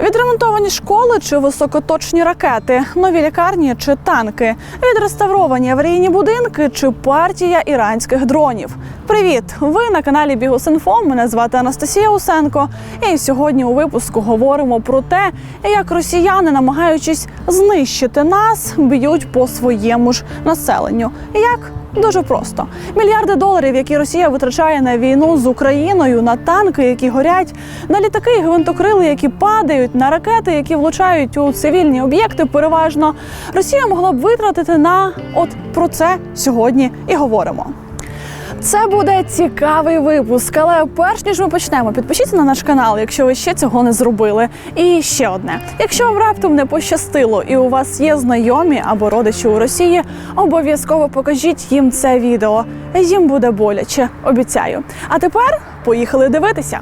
Відремонтовані школи чи високоточні ракети, нові лікарні чи танки, відреставровані аварійні будинки чи партія іранських дронів. Привіт! Ви на каналі Бігус.Інфо. Мене звати Анастасія Усенко. І сьогодні у випуску говоримо про те, як росіяни, намагаючись знищити нас, б'ють по своєму ж населенню. Як? Дуже просто мільярди доларів, які Росія витрачає на війну з Україною, на танки, які горять, на літаки і гвинтокрили, які падають, на ракети, які влучають у цивільні об'єкти. Переважно Росія могла б витратити на от про це сьогодні і говоримо. Це буде цікавий випуск, але перш ніж ми почнемо, підпишіться на наш канал, якщо ви ще цього не зробили. І ще одне: якщо вам раптом не пощастило і у вас є знайомі або родичі у Росії, обов'язково покажіть їм це відео. Їм буде боляче, обіцяю. А тепер поїхали дивитися.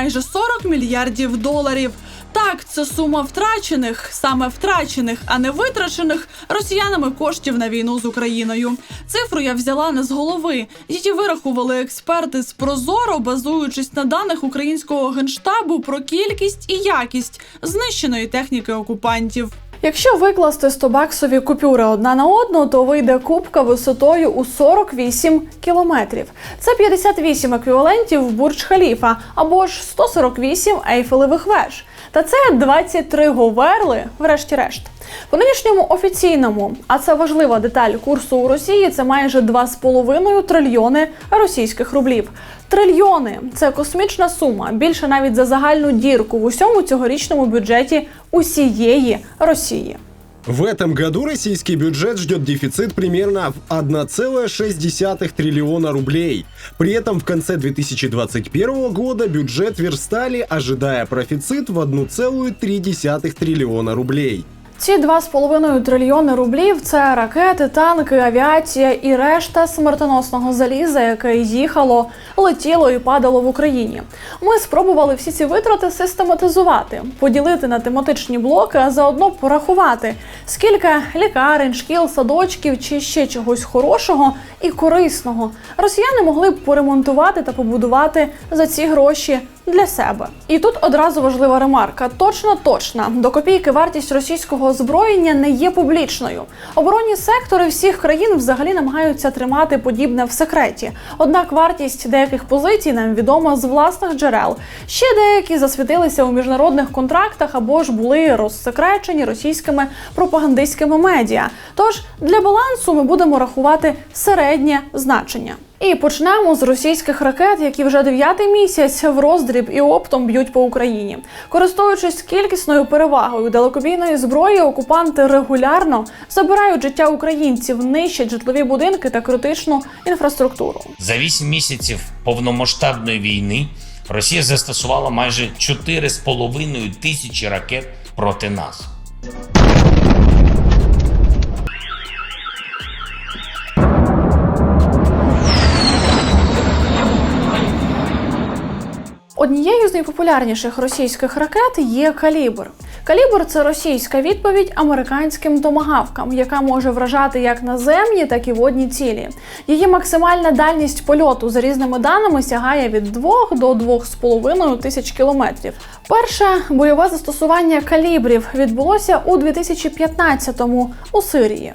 Майже 40 мільярдів доларів. Так, це сума втрачених, саме втрачених, а не витрачених росіянами коштів на війну з Україною. Цифру я взяла не з голови. Її вирахували експерти з Прозоро, базуючись на даних українського генштабу про кількість і якість знищеної техніки окупантів. Якщо викласти 100 баксові купюри одна на одну, то вийде кубка висотою у 48 кілометрів. Це 58 еквівалентів бурдж Халіфа або ж 148 ейфелевих веж. Та це 23 говерли, врешті-решт. По нинішньому офіційному, а це важлива деталь курсу у Росії, це майже 2,5 трильйони російських рублів. Трильйони це космічна сума, більше навіть за загальну дірку в усьому цьогорічному бюджеті усієї Росії. В этом году российский бюджет ждет дефицит примерно в 1,6 триллиона рублей. При этом в конце 2021 года бюджет верстали, ожидая профицит в 1,3 триллиона рублей. Ці 2,5 трильйони рублів це ракети, танки, авіація і решта смертоносного заліза, яке їхало, летіло і падало в Україні. Ми спробували всі ці витрати систематизувати, поділити на тематичні блоки, а заодно порахувати, скільки лікарень, шкіл, садочків чи ще чогось хорошого і корисного росіяни могли б поремонтувати та побудувати за ці гроші для себе. І тут одразу важлива ремарка: точно, точно до копійки вартість російського озброєння не є публічною. Оборонні сектори всіх країн взагалі намагаються тримати подібне в секреті. Однак вартість деяких позицій нам відома з власних джерел. Ще деякі засвітилися у міжнародних контрактах або ж були розсекречені російськими пропагандистськими медіа. Тож для балансу ми будемо рахувати середнє значення. І почнемо з російських ракет, які вже дев'ятий місяць в роздріб і оптом б'ють по Україні. Користуючись кількісною перевагою далекобійної зброї, окупанти регулярно забирають життя українців, нищать житлові будинки та критичну інфраструктуру. За 8 місяців повномасштабної війни Росія застосувала майже 4,5 тисячі ракет проти нас. Однією з найпопулярніших російських ракет є калібр. Калібр це російська відповідь американським томагавкам, яка може вражати як наземні, так і водні цілі. Її максимальна дальність польоту за різними даними сягає від 2 до 2,5 тисяч кілометрів. Перше бойове застосування калібрів відбулося у 2015-му у Сирії.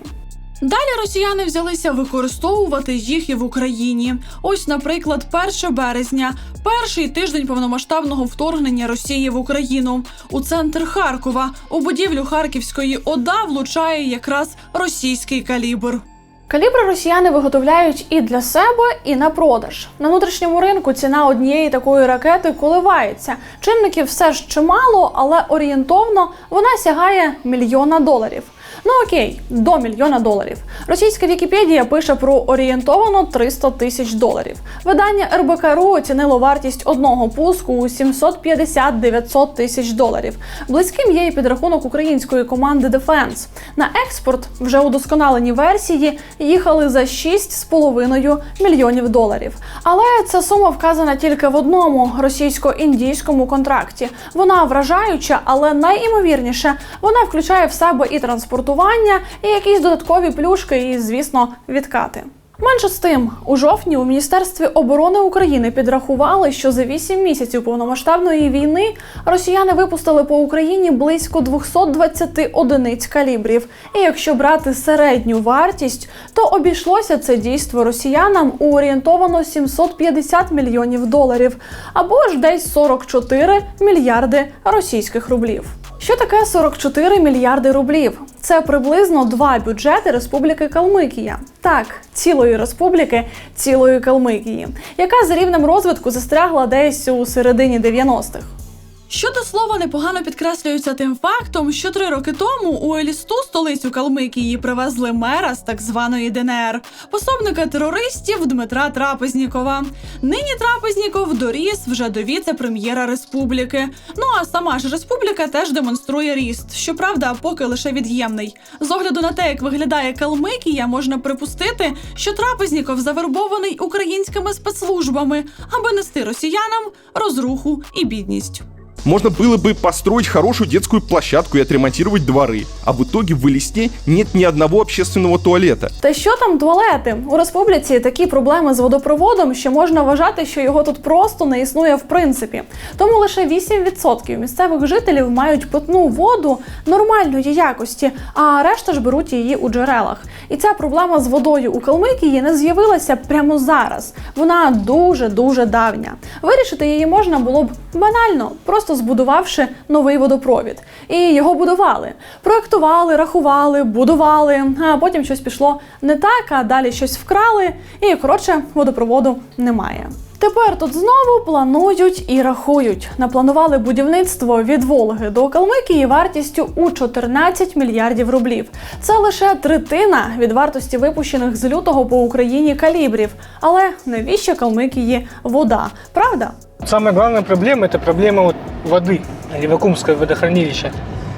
Далі росіяни взялися використовувати їх і в Україні. Ось, наприклад, 1 березня, перший тиждень повномасштабного вторгнення Росії в Україну. У центр Харкова у будівлю Харківської ОДА влучає якраз російський калібр. Калібри росіяни виготовляють і для себе, і на продаж. На внутрішньому ринку ціна однієї такої ракети коливається. Чинників все ж чимало, але орієнтовно вона сягає мільйона доларів. Ну окей, до мільйона доларів. Російська Вікіпедія пише про орієнтовано 300 тисяч доларів. Видання РБК.РУ оцінило вартість одного пуску у 750-900 тисяч доларів. Близьким є і підрахунок української команди Дефенс. На експорт вже удосконалені версії їхали за 6,5 мільйонів доларів. Але ця сума вказана тільки в одному російсько-індійському контракті. Вона вражаюча, але найімовірніше вона включає в себе і транспортування і якісь додаткові плюшки, і, звісно, відкати. Менше з тим, у жовтні у Міністерстві оборони України підрахували, що за 8 місяців повномасштабної війни росіяни випустили по Україні близько 220 одиниць калібрів. І якщо брати середню вартість, то обійшлося це дійство росіянам у орієнтовано 750 мільйонів доларів або ж десь 44 мільярди російських рублів. Що таке 44 мільярди рублів? Це приблизно два бюджети Республіки Калмикія. Так, цілої республіки, цілої Калмикії, яка за рівнем розвитку застрягла десь у середині 90-х. Що до слова непогано підкреслюється тим фактом, що три роки тому у Елісту, столицю Калмикії, привезли мера з так званої ДНР, пособника терористів Дмитра Трапезнікова. Нині Трапезніков доріс вже до віце-прем'єра республіки. Ну а сама ж республіка теж демонструє ріст. Щоправда, поки лише від'ємний. З огляду на те, як виглядає Калмикія, можна припустити, що Трапезніков завербований українськими спецслужбами, аби нести росіянам розруху і бідність. Можно было бы построить хорошую детскую площадку и отремонтировать дворы, а в итоге в Элисте нет ни одного общественного туалета. Та що там туалети? У республіці такі проблеми з водопроводом, що можна вважати, що його тут просто не існує в принципі. Тому лише 8% місцевих жителів мають питну воду нормальної якості, а решта ж беруть її у джерелах. І ця проблема з водою у Калмикії не з'явилася прямо зараз. Вона дуже дуже давня. Вирішити її можна було б банально, просто збудувавши новий водопровід. І його будували. Проектували, рахували, будували, а потім щось пішло не так, а далі щось вкрали, і коротше водопроводу немає. Тепер тут знову планують і рахують. Напланували будівництво від Волги до Калмикії вартістю у 14 мільярдів рублів. Це лише третина від вартості випущених з лютого по Україні калібрів. Але навіщо Калмикії вода? Правда? Самая главная проблема – это проблема вот воды. Левакумское водохранилище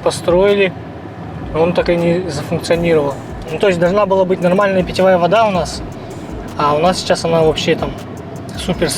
построили, но он так и не зафункционировал. Ну, то есть должна была быть нормальная питьевая вода у нас, а у нас сейчас она вообще там супер.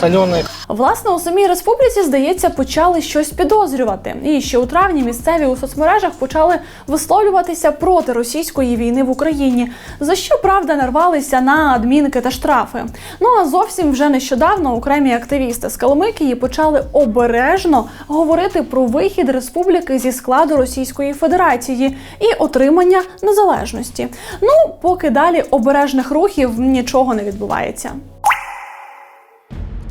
Власне, у самій республіці, здається, почали щось підозрювати. І ще у травні місцеві у соцмережах почали висловлюватися проти російської війни в Україні, за що правда нарвалися на адмінки та штрафи. Ну а зовсім вже нещодавно окремі активісти з Калмикії почали обережно говорити про вихід республіки зі складу Російської Федерації і отримання незалежності. Ну, поки далі обережних рухів нічого не відбувається.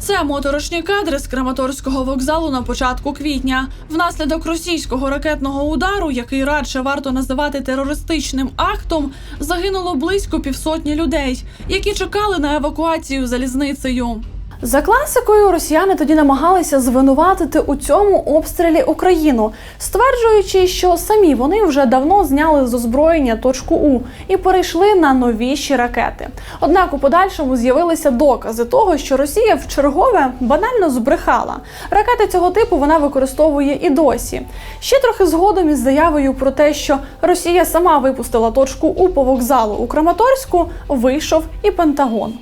Це моторошні кадри з Краматорського вокзалу на початку квітня. Внаслідок російського ракетного удару, який радше варто називати терористичним актом, загинуло близько півсотні людей, які чекали на евакуацію залізницею. За класикою росіяни тоді намагалися звинуватити у цьому обстрілі Україну, стверджуючи, що самі вони вже давно зняли з озброєння точку У і перейшли на новіші ракети. Однак у подальшому з'явилися докази того, що Росія в чергове банально збрехала. Ракети цього типу вона використовує і досі. Ще трохи згодом із заявою про те, що Росія сама випустила точку У по вокзалу у Краматорську, вийшов і Пентагон.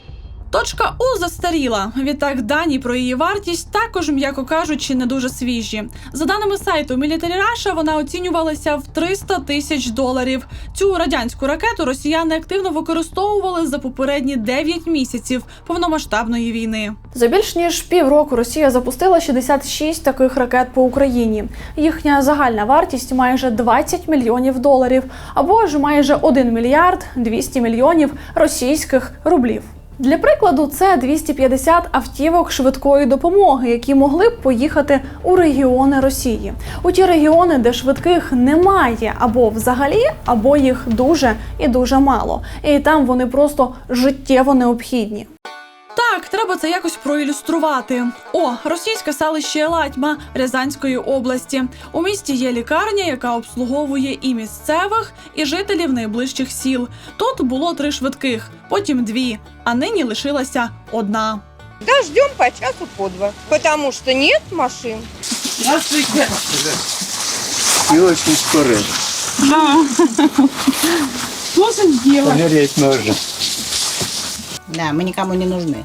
Точка У застаріла. Відтак дані про її вартість також, м'яко кажучи, не дуже свіжі. За даними сайту Military Russia, вона оцінювалася в 300 тисяч доларів. Цю радянську ракету росіяни активно використовували за попередні 9 місяців повномасштабної війни. За більш ніж півроку Росія запустила 66 таких ракет по Україні. Їхня загальна вартість майже 20 мільйонів доларів, або ж майже 1 мільярд 200 мільйонів російських рублів. Для прикладу, це 250 автівок швидкої допомоги, які могли б поїхати у регіони Росії, у ті регіони, де швидких немає або взагалі, або їх дуже і дуже мало. І там вони просто життєво необхідні. Треба це якось проілюструвати. О, російське селище Латьма Рязанської області. У місті є лікарня, яка обслуговує і місцевих, і жителів найближчих сіл. Тут було три швидких, потім дві, а нині лишилася одна. Да, ждем по часу по два, потому что нет машин. И очень скоро. Помереть нужно. Да, мы никому не нужны.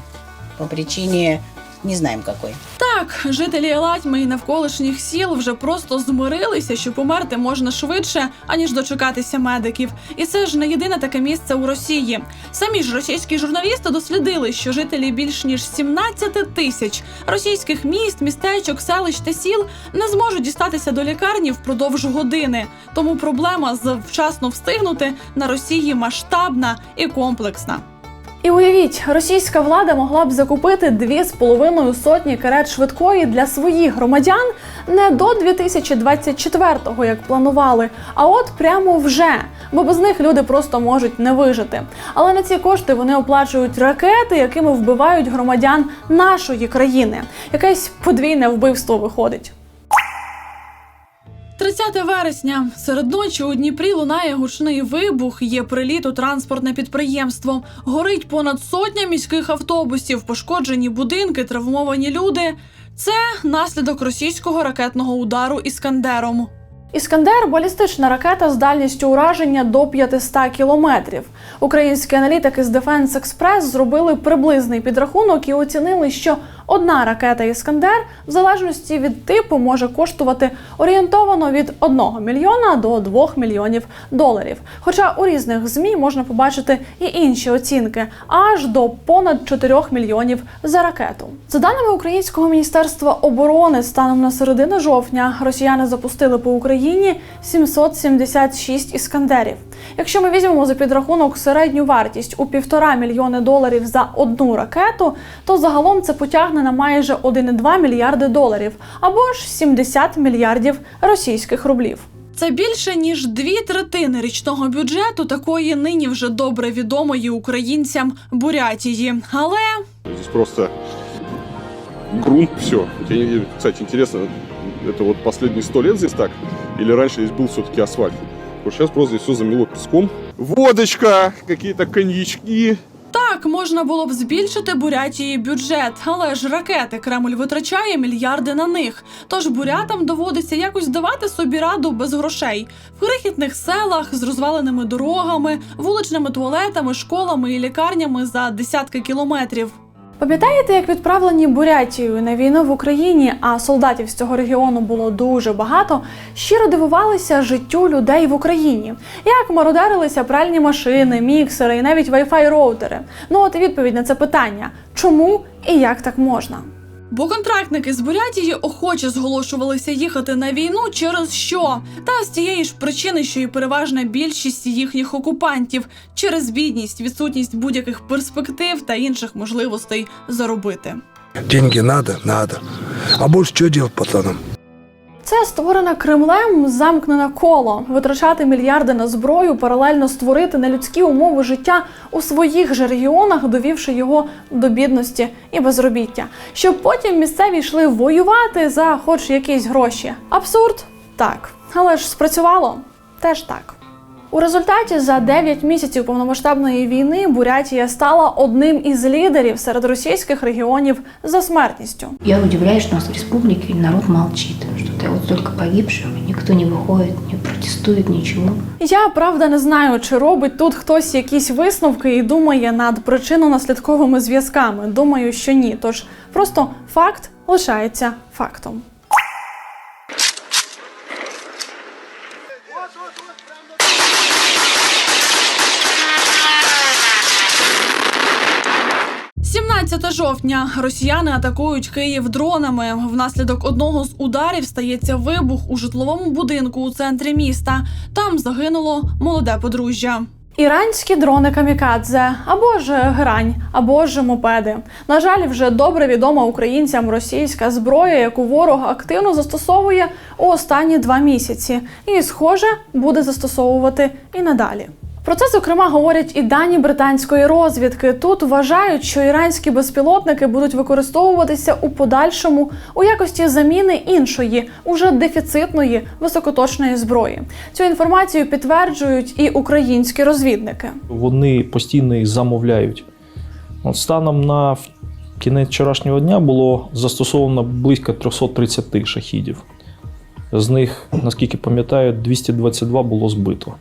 По причине не какой. Так, Так, жителі Елатьми і навколишніх сіл вже просто змирилися, що померти можна швидше, аніж дочекатися медиків. І це ж не єдине таке місце у Росії. Самі ж російські журналісти дослідили, що жителі більш ніж 17 тисяч російських міст, містечок, селищ та сіл не зможуть дістатися до лікарні впродовж години. Тому проблема з вчасно встигнути на Росії масштабна і комплексна. І уявіть, російська влада могла б закупити дві з половиною сотні карет швидкої для своїх громадян не до 2024-го, як планували, а от прямо вже, бо без них люди просто можуть не вижити. Але на ці кошти вони оплачують ракети, якими вбивають громадян нашої країни. Якесь подвійне вбивство виходить. 30 вересня серед ночі у Дніпрі лунає гучний вибух. Є приліт у транспортне підприємство. Горить понад сотня міських автобусів, пошкоджені будинки, травмовані люди. Це наслідок російського ракетного удару іскандером. Іскандер балістична ракета з дальністю ураження до 500 кілометрів. Українські аналітики з Defense Express зробили приблизний підрахунок і оцінили, що одна ракета Іскандер в залежності від типу може коштувати орієнтовано від 1 мільйона до 2 мільйонів доларів. Хоча у різних змі можна побачити і інші оцінки аж до понад 4 мільйонів за ракету. За даними українського міністерства оборони, станом на середину жовтня росіяни запустили по Україні 776 іскандерів. Якщо ми візьмемо за підрахунок середню вартість у півтора мільйони доларів за одну ракету, то загалом це потягне на майже 1,2 мільярди доларів або ж 70 мільярдів російських рублів. Це більше ніж дві третини річного бюджету такої нині вже добре відомої українцям Бурятії. Але Здесь просто грунт, все. Кстати, интересно, это вот последние сто лет здесь так? Или раньше здесь был все-таки асфальт? Вот сейчас просто здесь все замело песком. Водочка, какие-то коньячки. Так, можна було б збільшити Бурятії бюджет, але ж ракети Кремль витрачає мільярди на них. Тож бурятам доводиться якось давати собі раду без грошей в крихітних селах з розваленими дорогами, вуличними туалетами, школами і лікарнями за десятки кілометрів. Пам'ятаєте, як відправлені Бурятією на війну в Україні, а солдатів з цього регіону було дуже багато, щиро дивувалися життю людей в Україні, як мародерилися пральні машини, міксери і навіть Wi-Fi роутери. Ну от і відповідь на це питання: чому і як так можна? Бо контрактники з Бурятії охоче зголошувалися їхати на війну через що? Та з тієї ж причини, що і переважна більшість їхніх окупантів через бідність, відсутність будь-яких перспектив та інших можливостей заробити. Деньги надо? Надо. А що делать пацанам? Це створене Кремлем замкнене коло витрачати мільярди на зброю, паралельно створити нелюдські умови життя у своїх же регіонах, довівши його до бідності і безробіття, щоб потім місцеві йшли воювати за хоч якісь гроші. Абсурд? Так, але ж спрацювало теж так. У результаті за 9 місяців повномасштабної війни Бурятія стала одним із лідерів серед російських регіонів за смертністю. Я удивляюсь, что у нас в республике народ молчит, что-то вот столько погибших, никто не выходит, не протестует, ничего. Я правда не знаю, чи робить тут хтось якісь висновки і думає над причинно-наслідковими зв'язками. Думаю, що ні. Тож просто факт лишається фактом. Жовтня росіяни атакують Київ дронами. Внаслідок одного з ударів стається вибух у житловому будинку у центрі міста. Там загинуло молоде подружжя. Іранські дрони камікадзе або ж грань, або ж мопеди. На жаль, вже добре відома українцям російська зброя, яку ворог активно застосовує у останні два місяці, і, схоже, буде застосовувати і надалі. Про це зокрема говорять і дані британської розвідки. Тут вважають, що іранські безпілотники будуть використовуватися у подальшому у якості заміни іншої, уже дефіцитної високоточної зброї. Цю інформацію підтверджують і українські розвідники. Вони постійно їх замовляють. От станом на кінець вчорашнього дня було застосовано близько 330 шахідів. З них, наскільки пам'ятаю, 222 було збито.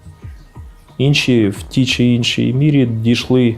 Інші в тій чи іншій мірі дійшли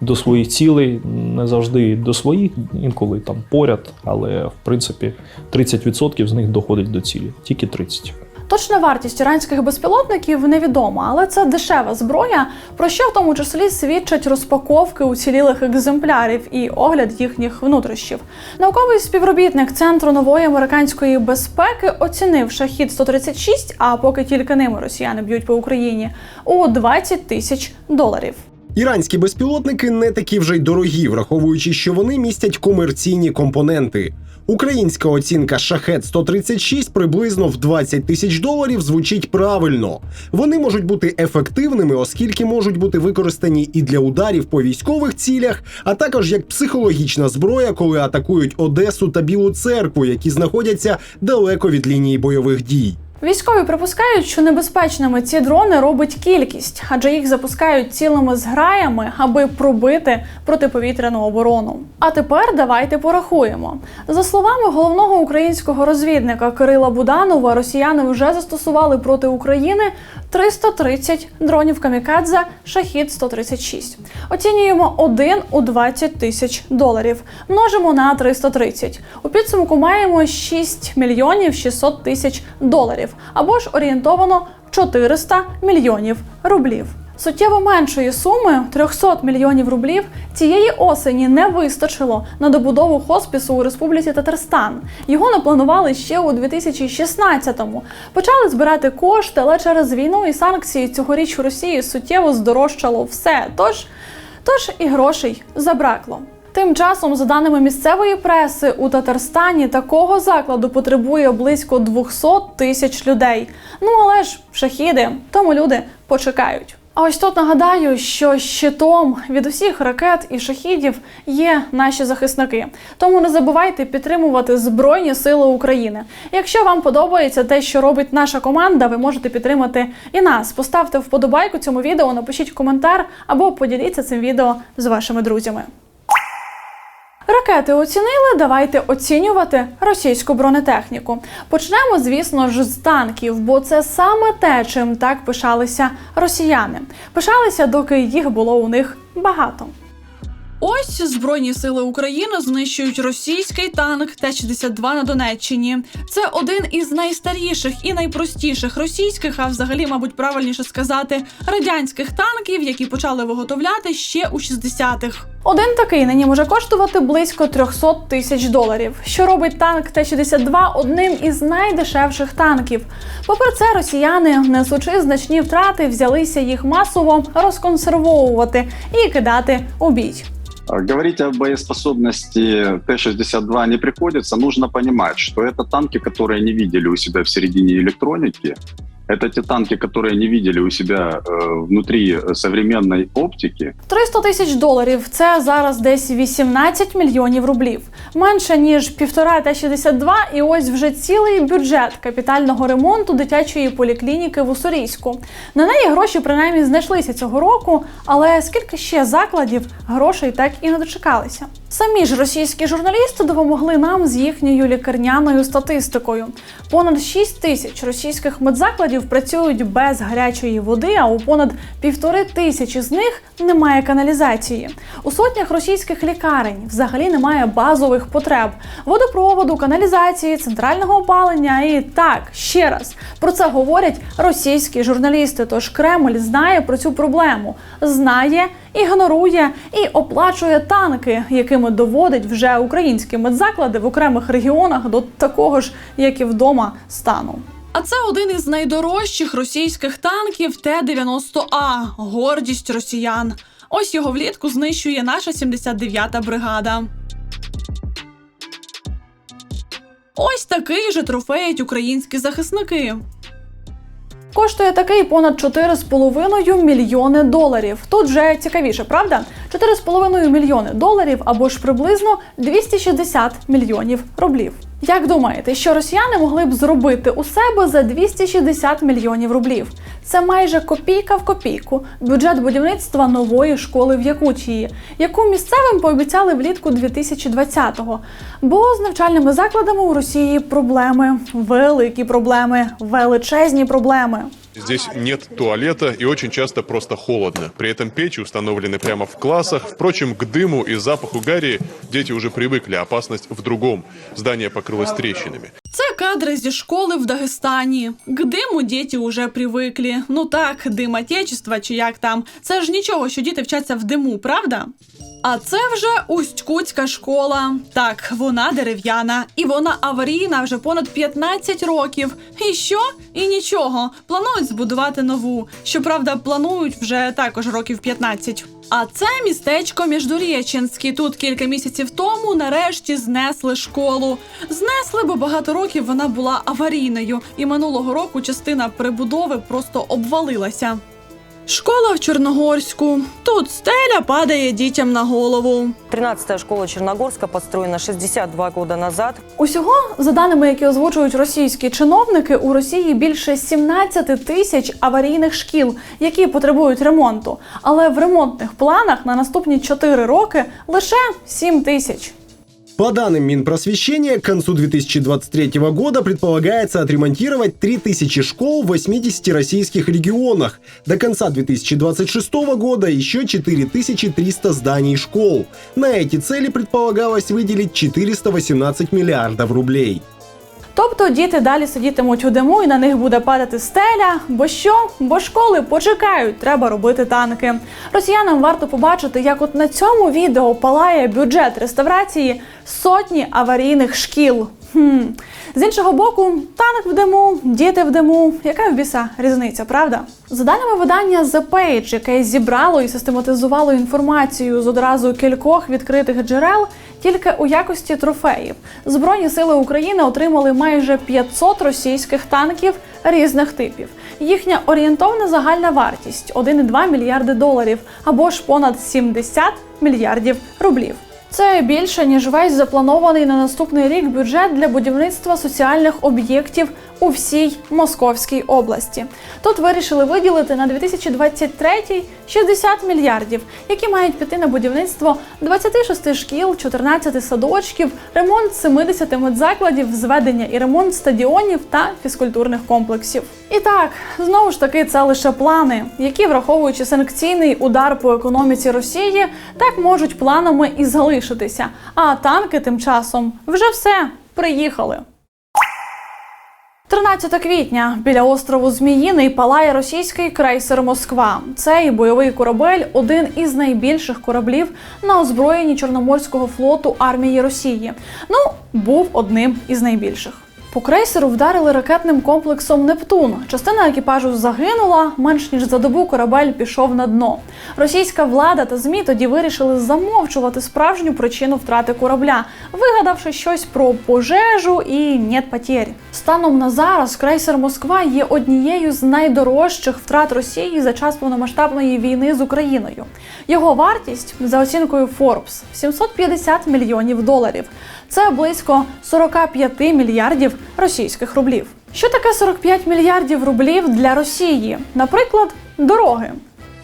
до своїх цілей, не завжди до своїх, інколи там поряд, але в принципі 30% з них доходить до цілі, тільки 30%. Точна вартість іранських безпілотників невідома, але це дешева зброя, про що в тому числі свідчать розпаковки уцілілих екземплярів і огляд їхніх внутрішнів. Науковий співробітник Центру нової американської безпеки оцінив шахід 136, а поки тільки ними росіяни б'ють по Україні, у 20 тисяч доларів. Іранські безпілотники не такі вже й дорогі, враховуючи, що вони містять комерційні компоненти. Українська оцінка шахет 136 приблизно в 20 тисяч доларів звучить правильно. Вони можуть бути ефективними, оскільки можуть бути використані і для ударів по військових цілях, а також як психологічна зброя, коли атакують Одесу та Білу церкву, які знаходяться далеко від лінії бойових дій. Військові припускають, що небезпечними ці дрони робить кількість, адже їх запускають цілими зграями, аби пробити протиповітряну оборону. А тепер давайте порахуємо. За словами головного українського розвідника Кирила Буданова, росіяни вже застосували проти України 330 дронів камікадзе Шахід 136. Оцінюємо один у 20 тисяч доларів. Множимо на 330. У підсумку маємо 6 мільйонів 600 тисяч доларів або ж орієнтовано 400 мільйонів рублів. Суттєво меншої суми 300 мільйонів рублів цієї осені не вистачило на добудову хоспісу у Республіці Татарстан. Його напланували ще у 2016-му. Почали збирати кошти, але через війну і санкції цьогоріч у Росії суттєво здорожчало все. Тож, тож і грошей забракло. Тим часом, за даними місцевої преси, у Татарстані такого закладу потребує близько 200 тисяч людей. Ну але ж шахіди, тому люди почекають. А ось тут нагадаю, що щитом від усіх ракет і шахідів є наші захисники. Тому не забувайте підтримувати Збройні Сили України. Якщо вам подобається те, що робить наша команда, ви можете підтримати і нас. Поставте вподобайку цьому відео, напишіть коментар або поділіться цим відео з вашими друзями. Ракети оцінили. Давайте оцінювати російську бронетехніку. Почнемо, звісно ж, з танків, бо це саме те, чим так пишалися росіяни. Пишалися, доки їх було у них багато. Ось Збройні сили України знищують російський танк Т-62 на Донеччині. Це один із найстаріших і найпростіших російських, а взагалі, мабуть, правильніше сказати, радянських танків, які почали виготовляти ще у 60-х. Один такий нині може коштувати близько 300 тисяч доларів, що робить танк Т-62 одним із найдешевших танків. Попри це, росіяни, несучи значні втрати, взялися їх масово розконсервовувати і кидати у бій. Говорить о боеспособности Т-62 не приходится. Нужно понимать, что это танки, которые не видели у себя в середине электроники. Это те танки, которые не видели у себя э, внутри современной оптики. 300 тисяч доларів це зараз десь 18 мільйонів рублів. Менше ніж півтора Т-62 і ось вже цілий бюджет капітального ремонту дитячої поліклініки в Уссурійську. На неї гроші принаймні знайшлися цього року, але скільки ще закладів грошей так і не дочекалися. Самі ж російські журналісти допомогли нам з їхньою лікарняною статистикою. Понад 6 тисяч російських медзакладів працюють без гарячої води, а у понад півтори тисячі з них немає каналізації. У сотнях російських лікарень взагалі немає базових потреб: водопроводу, каналізації, центрального опалення. І так ще раз про це говорять російські журналісти. Тож Кремль знає про цю проблему, знає, ігнорує і оплачує танки, якими доводить вже українські медзаклади в окремих регіонах до такого ж, як і вдома, стану. А це один із найдорожчих російських танків Т-90А гордість росіян. Ось його влітку знищує наша 79-та бригада. Ось такий же трофеють українські захисники. Коштує такий понад 4,5 мільйони доларів. Тут вже цікавіше, правда? 4,5 мільйони доларів або ж приблизно 260 мільйонів рублів. Як думаєте, що росіяни могли б зробити у себе за 260 мільйонів рублів? Це майже копійка в копійку бюджет будівництва нової школи в Якутії, яку місцевим пообіцяли влітку 2020-го. Бо з навчальними закладами у Росії проблеми, великі проблеми, величезні проблеми. Здесь нет туалета и очень часто просто холодно. При этом печи установлены прямо в классах. Впрочем, к дыму и запаху гари дети уже привыкли, опасность в другом. Здание покрылось трещинами. Це кадри зі школи в Дагестані. К диму діти уже привикли. Ну так, дим отечества чи як там. Це ж нічого, що діти вчаться в диму, правда? А це вже Усть-Кутська школа. Так, вона дерев'яна, і вона аварійна вже понад 15 років. І що? І нічого. Планують збудувати нову. Щоправда, планують вже також років 15. А це містечко Міждурєченське. Тут кілька місяців тому нарешті знесли школу. Знесли, бо багато років вона була аварійною, і минулого року частина прибудови просто обвалилася. Школа в Чорногорську. Тут стеля падає дітям на голову. 13-я школа Черногорска построена 62 года назад. Усього, за даними, які озвучують російські чиновники, у Росії більше 17 тисяч аварійних шкіл, які потребують ремонту. Але в ремонтних планах на наступні 4 роки лише 7 тисяч. По данным Минпросвещения, к концу 2023 года предполагается отремонтировать 3000 школ в 80 российских регионах. До конца 2026 года еще 4300 зданий школ. На эти цели предполагалось выделить 418 миллиардов рублей. Тобто діти далі сидітимуть у диму і на них буде падати стеля. Бо що? Бо школи почекають, треба робити танки. Росіянам варто побачити, як от на цьому відео палає бюджет реставрації сотні аварійних шкіл. Хм. З іншого боку, танк в диму, діти в диму. Яка в біса різниця, правда? За даними видання The Page, яке зібрало і систематизувало інформацію з одразу кількох відкритих джерел, тільки у якості трофеїв. Збройні сили України отримали майже 500 російських танків різних типів. Їхня орієнтовна загальна вартість 1,2 мільярди доларів або ж понад 70 мільярдів рублів. Це більше ніж весь запланований на наступний рік бюджет для будівництва соціальних об'єктів у всій Московській області. Тут вирішили виділити на 2023 60 мільярдів, які мають піти на будівництво 26 шкіл, 14 садочків, ремонт 70 медзакладів, зведення і ремонт стадіонів та фізкультурних комплексів. І так, знову ж таки, це лише плани, які, враховуючи санкційний удар по економіці Росії, так можуть планами і залишитися. А танки тим часом вже все приїхали. 13 квітня біля острову Зміїний палає російський крейсер Москва. Цей бойовий корабель один із найбільших кораблів на озброєнні Чорноморського флоту армії Росії. Ну, був одним із найбільших. По крейсеру вдарили ракетним комплексом Нептун. Частина екіпажу загинула. Менш ніж за добу корабель пішов на дно. Російська влада та змі тоді вирішили замовчувати справжню причину втрати корабля, вигадавши щось про пожежу і нет потерь. Станом на зараз крейсер Москва є однією з найдорожчих втрат Росії за час повномасштабної війни з Україною. Його вартість за оцінкою Forbes 750 мільйонів доларів. Це близько 45 мільярдів російських рублів. Що таке 45 мільярдів рублів для Росії? Наприклад, дороги.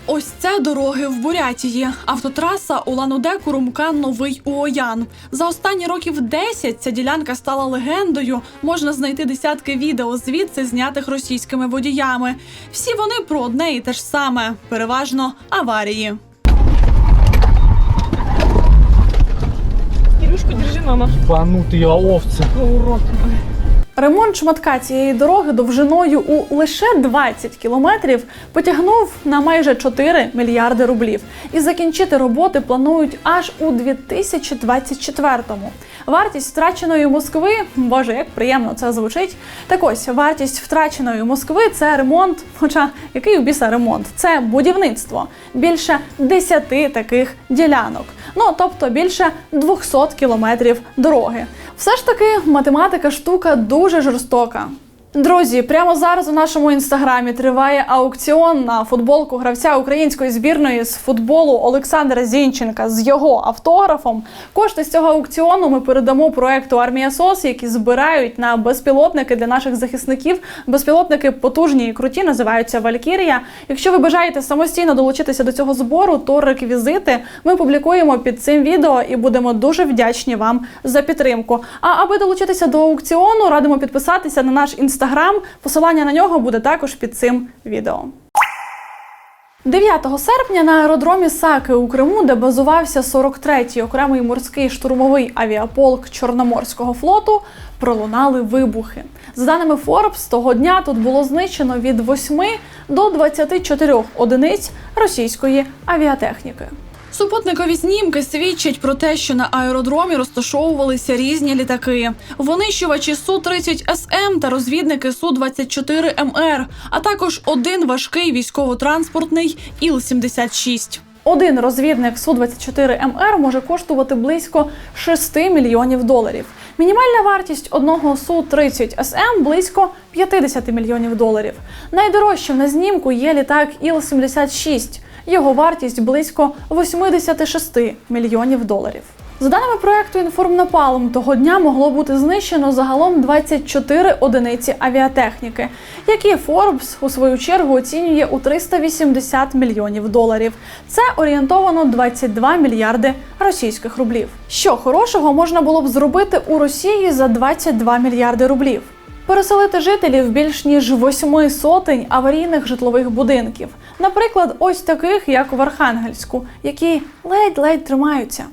Ось це дороги в Бурятії. Автотраса Улан-Удэ Курумкан Новий Уоян. За останні років 10 ця ділянка стала легендою. Можна знайти десятки відео звідси знятих російськими водіями. Всі вони про одне і те ж саме, переважно аварії. Банутые овцы. Ремонт шматка цієї дороги довжиною у лише 20 кілометрів потягнув на майже 4 мільярди рублів. І закінчити роботи планують аж у 2024-му. Вартість втраченої Москви, боже, як приємно це звучить. Так ось вартість втраченої Москви це ремонт. Хоча який у біса ремонт? Це будівництво. Більше 10 таких ділянок. Ну тобто більше 200 кілометрів дороги. Все ж таки, математика штука дуже жорстока. Друзі, прямо зараз у нашому інстаграмі триває аукціон на футболку гравця української збірної з футболу Олександра Зінченка з його автографом. Кошти з цього аукціону ми передамо проекту Армія СОС, які збирають на безпілотники для наших захисників. Безпілотники потужні і круті, називаються Валькірія. Якщо ви бажаєте самостійно долучитися до цього збору, то реквізити ми публікуємо під цим відео і будемо дуже вдячні вам за підтримку. А аби долучитися до аукціону, радимо підписатися на наш інстаграм інстаграм. Посилання на нього буде також під цим відео. 9 серпня на аеродромі Саки у Криму, де базувався 43-й окремий морський штурмовий авіаполк Чорноморського флоту, пролунали вибухи. За даними Forbes, того дня тут було знищено від 8 до 24 одиниць російської авіатехніки. Супутникові знімки свідчать про те, що на аеродромі розташовувалися різні літаки: винищувачі Су-30 СМ та розвідники Су-24 МР, а також один важкий військово-транспортний Іл-76. Один розвідник Су-24 МР може коштувати близько 6 мільйонів доларів. Мінімальна вартість одного Су-30 СМ близько 50 мільйонів доларів. Найдорожчим на знімку є літак Іл-76. Його вартість близько 86 мільйонів доларів. За даними проекту Інформнапалм, того дня могло бути знищено загалом 24 одиниці авіатехніки, які Forbes у свою чергу оцінює у 380 мільйонів доларів. Це орієнтовано 22 мільярди російських рублів. Що хорошого можна було б зробити у Росії за 22 мільярди рублів? Переселити жителів більш ніж восьми сотень аварійних житлових будинків, наприклад, ось таких, як в Архангельську, які ледь-ледь тримаються.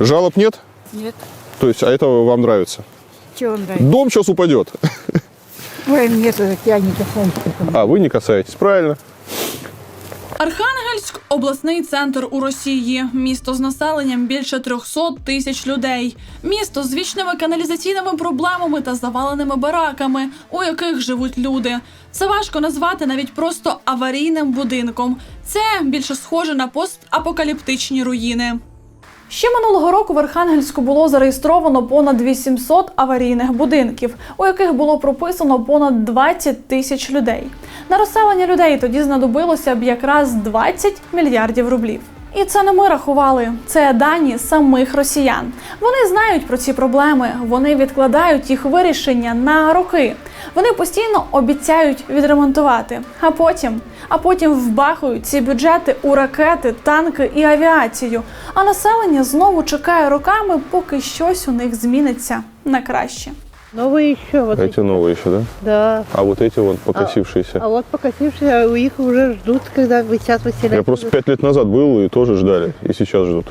Жалоб нет? Нет. То есть, а это вам нравится? Чего он нравится? Дом сейчас упадет. Ой, мне это я не касаюсь. А вы не касаетесь, правильно? Архангельськ обласний центр у Росії. Місто з населенням більше 300 тисяч людей. Місто з вічними каналізаційними проблемами та заваленими бараками, у яких живуть люди. Це важко назвати навіть просто аварійним будинком. Це більше схоже на постапокаліптичні руїни. Ще минулого року в Архангельську було зареєстровано понад 800 аварійних будинків, у яких було прописано понад 20 тисяч людей. На розселення людей тоді знадобилося б якраз 20 мільярдів рублів. І це не ми рахували, це дані самих росіян. Вони знають про ці проблеми, вони відкладають їх вирішення на роки. Вони постійно обіцяють відремонтувати, а потім, а потім вбахують ці бюджети у ракети, танки і авіацію. А населення знову чекає роками, поки щось у них зміниться на краще. Новые еще вот эти. новые еще, да? Да. А вот эти вот покосившиеся. А вот покосившие, у их уже ждут, когда вы сейчас выселяете. пять лет назад был и тоже ждали, и сейчас ждут.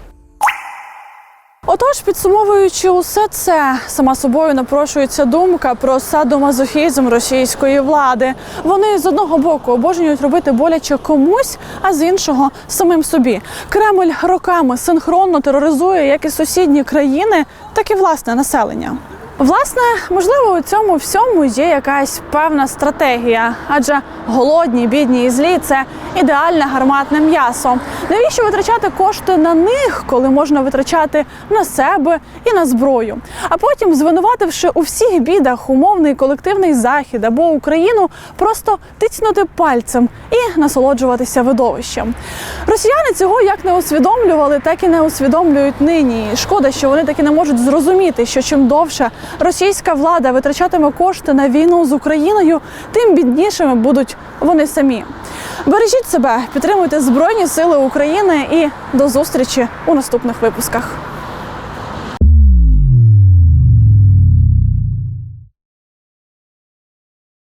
Отож, підсумовуючи усе це, сама собою напрошується думка про садомазохізм російської влади. Вони з одного боку обожнюють робити боляче комусь, а з іншого самим собі. Кремль роками синхронно тероризує як і сусідні країни, так і власне населення. Власне, можливо, у цьому всьому є якась певна стратегія, адже голодні, бідні і злі це ідеальне гарматне м'ясо. Навіщо витрачати кошти на них, коли можна витрачати на себе і на зброю? А потім, звинувативши у всіх бідах умовний колективний захід або Україну, просто тицнути пальцем і насолоджуватися видовищем. Росіяни цього як не усвідомлювали, так і не усвідомлюють нині. Шкода, що вони таки не можуть зрозуміти, що чим довше російська влада витрачатиме кошти на війну з Україною, тим біднішими будуть вони самі. Бережіть себе, підтримуйте Збройні Сили України і до зустрічі у наступних випусках.